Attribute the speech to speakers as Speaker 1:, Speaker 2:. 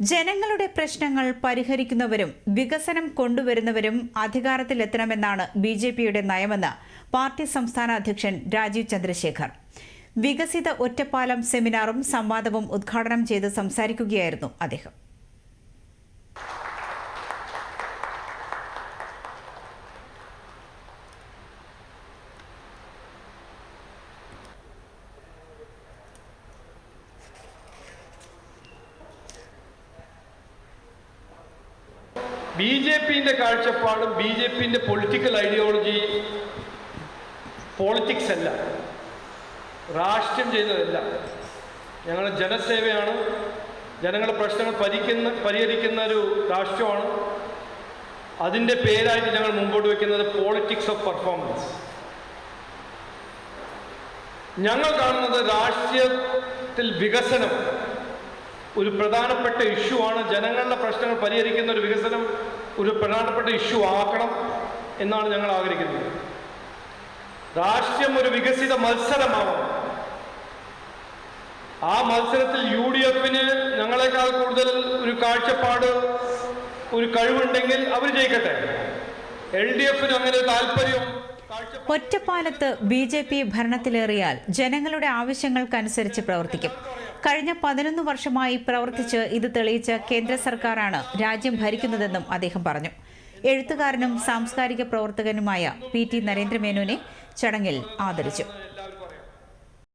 Speaker 1: ജനങ്ങളുടെ പ്രശ്നങ്ങൾ പരിഹരിക്കുന്നവരും വികസനം കൊണ്ടുവരുന്നവരും അധികാരത്തിലെത്തണമെന്നാണ് ബി ജെ പിയുടെ നയമെന്ന് പാർട്ടി സംസ്ഥാന അധ്യക്ഷൻ രാജീവ് ചന്ദ്രശേഖർ. വികസിത ഒറ്റപ്പാലം സെമിനാറും സംവാദവും ഉദ്ഘാടനം ചെയ്ത് സംസാരിക്കുകയായിരുന്നു അദ്ദേഹം.
Speaker 2: ബി ജെ പിന്റെ കാഴ്ചപ്പാടും ബി ജെ പിന്റെ പൊളിറ്റിക്കൽ ഐഡിയോളജി പോളിറ്റിക്സ് അല്ല. രാഷ്ട്രീയം ചെയ്യുന്നതല്ല ഞങ്ങൾ ജനസേവയാണ്. ജനങ്ങളുടെ പ്രശ്നങ്ങൾ പരിക്കുന്ന പരിഹരിക്കുന്ന ഒരു രാഷ്ട്രമാണ്. അതിന്റെ പേരായിട്ട് ഞങ്ങൾ മുമ്പോട്ട് വയ്ക്കുന്നത് പോളിറ്റിക്സ് ഓഫ് പെർഫോമൻസ് ഞങ്ങൾ കാണുന്നത് രാഷ്ട്രീയത്തിൽ വികസനം. ഒരു പ്രധാനപ്പെട്ട ഇഷ്യൂ ആണ്. ജനങ്ങളുടെ പ്രശ്നങ്ങൾ പരിഹരിക്കുന്ന ഒരു വികസനം ഒരു പ്രധാനപ്പെട്ട ഇഷ്യൂ ആക്കണം എന്നാണ് ഞങ്ങൾ ആഗ്രഹിക്കുന്നത്. രാഷ്ട്രീയം ഒരു വികസിത മത്സരമാവണം. ആ മത്സരത്തിൽ യു ഡി എഫിന് ഞങ്ങളെക്കാൾ കൂടുതൽ ഒരു കാഴ്ചപ്പാട് ഒരു കഴിവുണ്ടെങ്കിൽ അവർ ജയിക്കട്ടെ. എൽ ഡി എഫിന് അങ്ങനെ താല്പര്യം
Speaker 1: ഒറ്റപ്പാലത്ത് ബി ജെ പി ഭരണത്തിലേറിയാൽ ജനങ്ങളുടെ ആവശ്യങ്ങൾക്കനുസരിച്ച് പ്രവർത്തിക്കും. കഴിഞ്ഞ പതിനൊന്ന് വർഷമായി പ്രവർത്തിച്ച് ഇത് തെളിയിച്ച കേന്ദ്ര സർക്കാരാണ് രാജ്യം ഭരിക്കുന്നതെന്നും അദ്ദേഹം പറഞ്ഞു. എഴുത്തുകാരനും സാംസ്കാരിക പ്രവർത്തകനുമായ പി ടി നരേന്ദ്രമേനോനെ ചടങ്ങിൽ ആദരിച്ചു.